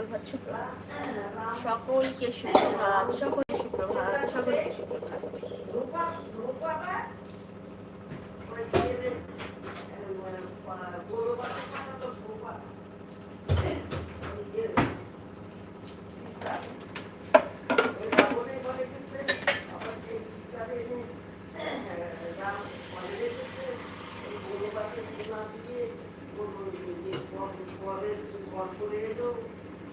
সুপ্রভাত সুপ্রভাত সকলকে সুপ্রভাত সকলকে সুপ্রভাত সকলকে সুপ্রভাত কাটছে নদীতে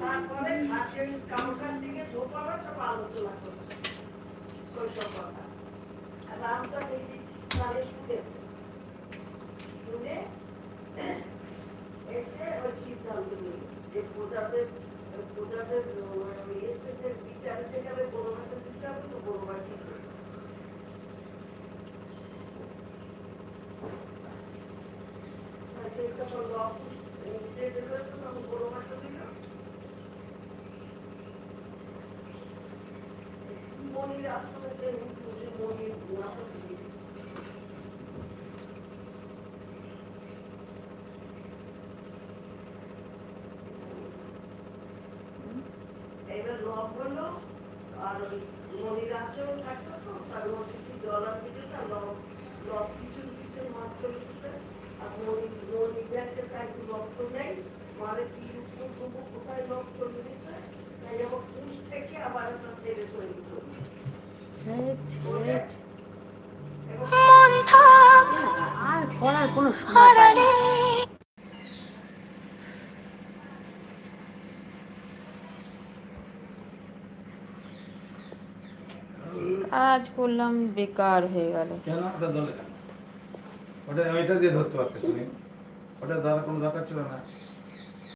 তারপরে ওই কামকার দিকে ধোপারা সব আলোচনা করছে ওইসব কথা শুনে শুনে এসে ওই সিদ্ধান্ত নিল যে প্রজাদের প্রজাদের দিতে হবে তো নাটক এবার লক হলো আর ওই মনির আসলে থাকতো তো তার মধ্যে ডলার দিতে তার লক লক কিছু কিছু মাছ রক্ত নেই মানে কি কোথায় আবার একটা করি আর করার কোনো? সময় কাজ করলাম বেকার হয়ে গেল ওটা ওইটা দিয়ে ধরতে পারতে তুমি। ওটা দাদা কোনো দরকার ছিল না।